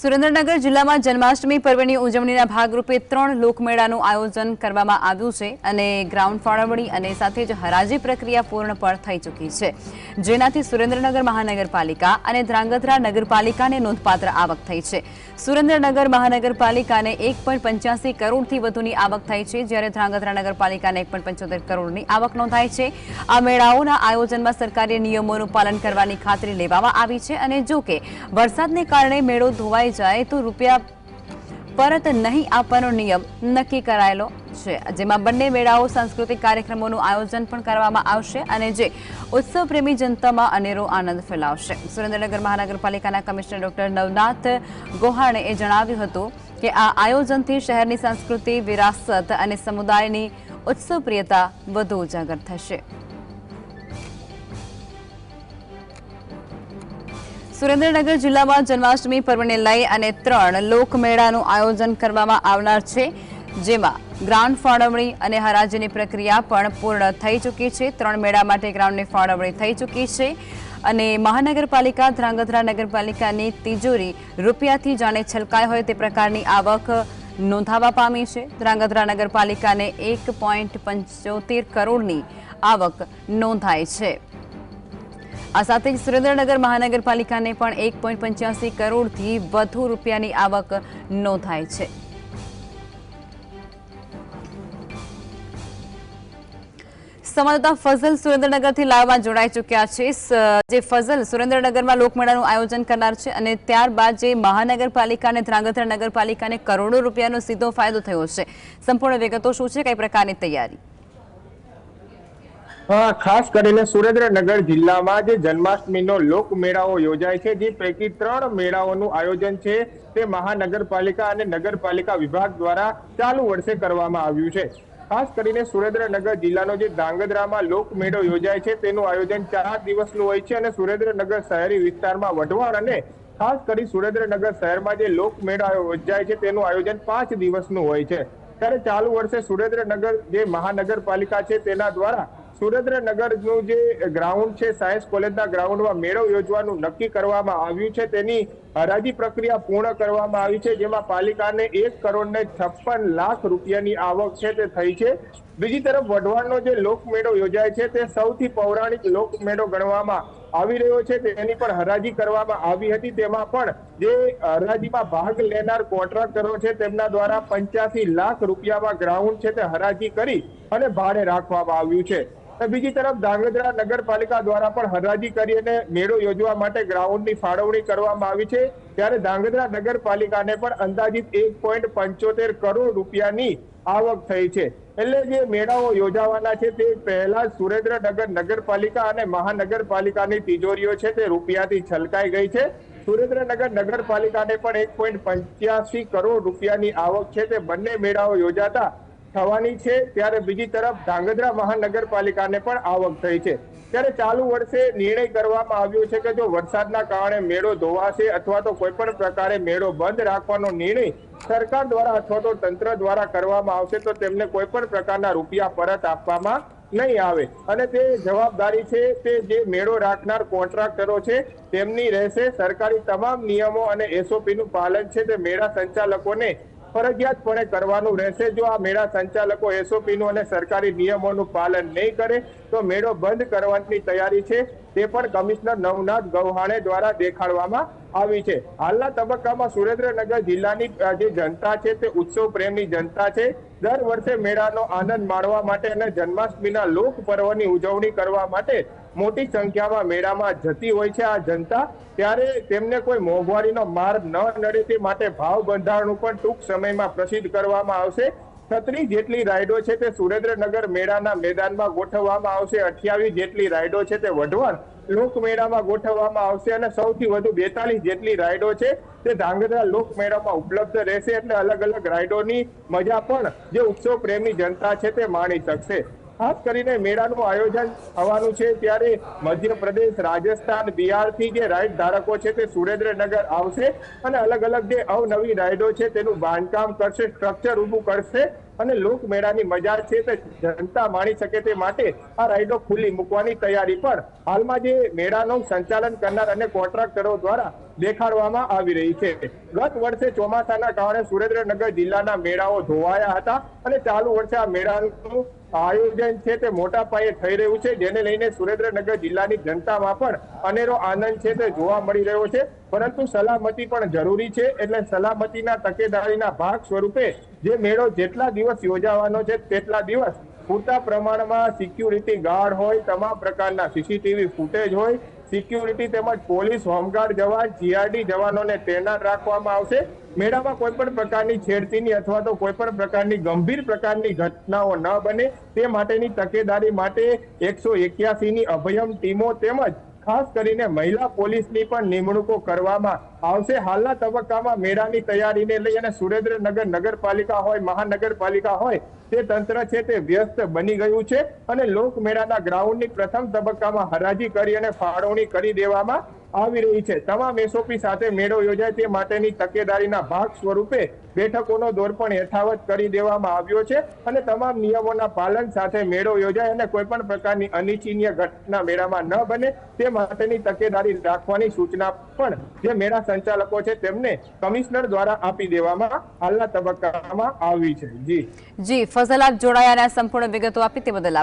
સુરેન્દ્રનગર જિલ્લામાં જન્માષ્ટમી પર્વની ઉજવણીના ભાગરૂપે ત્રણ લોકમેળાનું આયોજન કરવામાં આવ્યું છે અને ગ્રાઉન્ડ ફાળવણી અને સાથે જ હરાજી પ્રક્રિયા પૂર્ણ પણ થઈ ચૂકી છે. જેનાથી સુરેન્દ્રનગર મહાનગરપાલિકા અને ધ્રાંગધ્રા નગરપાલિકાને નોંધપાત્ર આવક થઈ છે. સુરેન્દ્રનગર મહાનગરપાલિકાને એક પોઈન્ટ પંચ્યાસી કરોડથી વધુની આવક થઈ છે, જ્યારે ધ્રાંગધ્રા નગરપાલિકાને એક પોઈન્ટ પંચોતેર કરોડની આવક નોંધાઈ છે. આ મેળાઓના આયોજનમાં સરકારી નિયમોનું પાલન કરવાની ખાતરી લેવામાં આવી છે અને જો કે વરસાદને કારણે મેળો ધોવાઈ જાય તો રૂપિયા પરત નહીં આપવાનો નિયમ નક્કી કરાયેલો છે. જેમાં બંને મેળાઓ સાંસ્કૃતિક કાર્યક્રમોનું આયોજન પણ કરવામાં આવશે અને જે ઉત્સવ પ્રેમી જનતામાં અનેરો આનંદ ફેલાવશે. સુરેન્દ્રનગર મહાનગરપાલિકાના કમિશનર ડોક્ટર નવનાથ ગોહાણે એ જણાવ્યું હતું કે આ આયોજનથી શહેરની સંસ્કૃતિ વિરાસત અને સમુદાયની ઉત્સવપ્રિયતા વધુ ઉજાગર થશે. સુરેન્દ્રનગર જિલ્લામાં જન્માષ્ટમી પર્વને લઈ અને ત્રણ લોકમેળાનું આયોજન કરવામાં આવનાર છે, જેમાં ગ્રાઉન્ડ ફાળવણી અને હરાજીની પ્રક્રિયા પણ પૂર્ણ થઈ ચૂકી છે. ત્રણ મેળા માટે ગ્રાઉન્ડની ફાળવણી થઈ ચૂકી છે અને મહાનગરપાલિકા, ધ્રાંગધ્રા નગરપાલિકાની તિજોરી રૂપિયાથી જાણે છલકાય હોય તે પ્રકારની આવક નોંધાવા પામી છે. ધ્રાંગધ્રા નગરપાલિકાને એક પોઈન્ટ પંચોતેર કરોડની આવક નોંધાઈ છે. આ સાથે જ સુરેન્દ્રનગર મહાનગરપાલિકાને પણ એક પોઈન્ટ પંચ્યાસી કરોડથી વધુ રૂપિયાની આવક નોંધાઈ છે. સંવાદદાતા ફઝલ સુરેન્દ્રનગરથી લાવવા જોડાઈ ચૂક્યા છે. જે ફઝલ સુરેન્દ્રનગરમાં લોકમેળાનું આયોજન કરનાર છે અને ત્યારબાદ જે મહાનગરપાલિકા અને ધ્રાંગધ્રા નગરપાલિકાને કરોડો રૂપિયાનો સીધો ફાયદો થયો છે. સંપૂર્ણ વિગતો શું છે? કઈ પ્રકારની તૈયારી? હા, ખાસ કરીને સુરેન્દ્રનગર જિલ્લામાં જે જન્માષ્ટમીનો લોક મેળાઓ યોજાય છે, જે પૈકી ત્રણ મેળાઓનું આયોજન છે, તે મહાનગરપાલિકા અને નગરપાલિકા વિભાગ દ્વારા ચાલુ વર્ષે કરવામાં આવ્યું છે. ખાસ કરીને સુરેન્દ્રનગર જિલ્લાનો જે ધાંગધ્રામાં લોક મેળો યોજાય છે, તેનું આયોજન ચાર દિવસનું હોય છે અને સુરેન્દ્રનગર શહેરી વિસ્તારમાં વઢવાણ અને ખાસ કરી સુરેન્દ્રનગર શહેરમાં જે લોક મેળા યોજાય છે, તેનું આયોજન પાંચ દિવસનું હોય છે. ત્યારે ચાલુ વર્ષે સુરેન્દ્રનગર જે મહાનગરપાલિકા છે, તેના દ્વારા સુરેન્દ્રનગરનું જે ગ્રાઉન્ડ છે સાયન્સ કોલેજના ગ્રાઉન્ડમાં મેળો યોજવાનું નક્કી કરવામાં આવ્યું છે. તેની હરાજી પ્રક્રિયા પૂર્ણ કરવામાં આવી છે, જેમાં પાલિકાને એક કરોડ ને છપ્પન લાખ રૂપિયાની આવક છે તે થઈ છે. બીજી તરફ વઢવાણનો જે લોકમેળો યોજાય છે, તે સૌથી પૌરાણિક લોકમેળો ગણવામાં આવી રહ્યો છે, તેની પણ હરાજી કરવામાં આવી હતી. તેમાં પણ જે હરાજીમાં ભાગ લેનાર કોન્ટ્રાક્ટરો છે, તેમના દ્વારા પંચ્યાસી લાખ રૂપિયામાં ગ્રાઉન્ડ છે, તે હરાજી કરી અને ભાડે રાખવામાં આવ્યું છે. બીજી તરફ ધાંગધ્રા નગરપાલિકા દ્વારા પણ હરાજી કરી અને મેળો યોજવા માટે ગ્રાઉન્ડની ફાળવણી કરવામાં આવી છે. ત્યારે ધાંગધ્રા નગરપાલિકાને પણ અંદાજિત એક પોઈન્ટ પંચોતેર કરોડ રૂપિયાની આવક થઈ છે. એટલે જે મેળાઓ યોજાવાના છે તે પહેલા સુરેન્દ્રનગર નગરપાલિકા અને મહાનગરપાલિકાની તિજોરીઓ છે તે રૂપિયાથી છલકાઈ ગઈ છે. સુરેન્દ્રનગર નગરપાલિકાને પણ એક પોઈન્ટ પંચ્યાસી કરોડ રૂપિયાની આવક છે. તે બંને મેળાઓ યોજાતા થવાની છે, ત્યારે બીજી તરફ ધાંગધ્રા મહાનગરપાલિકાને પણ આવક થઈ છે. ત્યારે ચાલુ વર્ષે નિર્ણય કરવામાં આવ્યો છે કે જો વરસાદના કારણે મેળો ધોવાશે અથવા તો કોઈ પણ પ્રકારે મેળો બંધ રાખવાનો નિર્ણય સરકાર દ્વારા અથવા તો તંત્ર દ્વારા કરવામાં આવશે, તો તેમને કોઈ પણ પ્રકારના રૂપિયા પરત આપવામાં નહીં આવે. અને તે જવાબદારી છે તે જે મેળો રાખનાર કોન્ટ્રાક્ટરો છે, તેમની રહેશે. સરકારી તમામ નિયમો અને એસઓપી નું પાલન છે. તે મેળા સંચાલકોને ફરજિયાતપણે કરવાનું રહેશે. જો આ મેળા સંચાલકો એસઓપી નું અને સરકારી નિયમોનું પાલન નહીં કરે, તો મેળો બંધ કરવાની તૈયારી છે. તે પણ કમિશનર નવનાથ ગૌહાણે દ્વારા દેખાડવામાં આવી છે. હાલના તબક્કામાં સુરેન્દ્રનગર જિલ્લાની જે જનતા છે તે ઉત્સવ પ્રેમની જનતા છે. દર વર્ષે મેળાનો આનંદ માણવા માટે અને જન્માષ્ટમીના લોક પર્વની ઉજવણી કરવા માટે મોટી સંખ્યામાં મેળામાં જતી હોય છે આ જનતા. ત્યારે તેમને કોઈ મોંઘવારીનો માર ન નડે તે માટે ભાવ બંધારણ પણ ટૂંક સમયમાં પ્રસિદ્ધ કરવામાં આવશે. છત્રીસ જેટલી રાઇડો છે તે સુરેન્દ્રનગર મેળાના મેદાનમાં ગોઠવવામાં આવશે. અઠ્યાવીસ જેટલી રાઇડો છે તે વઢવાણ લોકમેળામાં ગોઠવવામાં આવશે અને સૌથી વધુ બેતાલીસ જેટલી રાઇડો છે તે ધાંગધ્રા લોકમેળામાં ઉપલબ્ધ રહેશે એટલે અલગ અલગ રાઇડોની મજા પણ જે ઉત્સવ પ્રેમી જનતા છે તે માણી શકશે. ખાસ કરીને મેળાનું આયોજન થવાનું છે ત્યારે મધ્યપ્રદેશ, રાજસ્થાન, બિહારથી જે રાઈડ ધારકો છે તે સુરેન્દ્રનગર આવશે અને અલગ અલગ જે અવનવી રાઈડો છે તેનું બાંધકામ કરશે સ્ટ્રક્ચર ઊભું કરશે અને લોકમેળાની મજા છે તે જનતા માણી શકે તે માટે આ રાઈડો ખુલ્લી મૂકવાની તૈયારી પણ હાલમાં જે મેળાનું સંચાલન કરનાર અને કોન્ટ્રાક્ટરો દ્વારા દેખાડવામાં આવી રહી છે. ગત વર્ષે ચોમાસાના કારણે સુરેન્દ્રનગર જિલ્લાના મેળાઓ ધોવાયા હતા અને ચાલુ વર્ષે આ મેળાનું આયોજન છે તે મોટા પાયે થઈ રહ્યું છે. જેને લઈને સુરેન્દ્રનગર જિલ્લાની જનતામાં પણ અનેરો આનંદ છે તે જોવા મળી રહ્યો છે. પરંતુ સલામતી પણ જરૂરી છે. એટલે સલામતીના તકેદારીના ભાગ સ્વરૂપે જે મેળો જેટલા દિવસ યોજાવાનો છે તેટલા દિવસ પૂરતા પ્રમાણમાં સિક્યુરિટી ગાર્ડ હોય, તમામ પ્રકારના સીસીટીવી ફૂટેજ હોય સિક્યુરિટી તેમજ પોલીસ, હોમગાર્ડ જવાન, જીઆરડી જવાનોને તૈનાત રાખવામાં આવશે. મેળામાં કોઈ પણ પ્રકારની છેડતીની અથવા તો કોઈ પણ પ્રકારની ગંભીર પ્રકારની ઘટનાઓ ન બને. તે માટેની તકેદારી માટે એકસો ની અભયમ ટીમો તેમજ ખાસ કરીને મહિલા પોલીસની પણ નિમણૂકો કરવામાં આવશે. હાલના તબક્કામાં મેળાની તૈયારીને લઈ અને સુરેન્દ્રનગર નગરપાલિકા હોય, મહાનગરપાલિકા હોય, તે તંત્ર છે તે વ્યસ્ત બની ગયું છે અને લોકમેળાના ગ્રાઉન્ડની પ્રથમ તબક્કામાં હરાજી કરી અને ફાળવણી કરી દેવામાં આવી રહી છે. તમામ એસઓપી સાથે મેળો યોજાય તે માટેની તકેદારીના ભાગ સ્વરૂપે બેઠકોનો દોર પણ યથાવત કરી દેવામાં આવ્યો છે અને તમામ નિયમોના પાલન સાથે મેળો યોજાય અને કોઈ પણ પ્રકારની અનિચ્છનીય ઘટના મેળામાં ન બને તે માટેની તકેદારી રાખવાની સૂચના પણ જે મેળા સંચાલકો છે તેમને કમિશનર દ્વારા આપી દેવામાં હાલના તબક્કામાં આવી છે. જી. જી ફઝલ આપ જોડાયા આ સંપૂર્ણ વિગતો આપી તે બદલ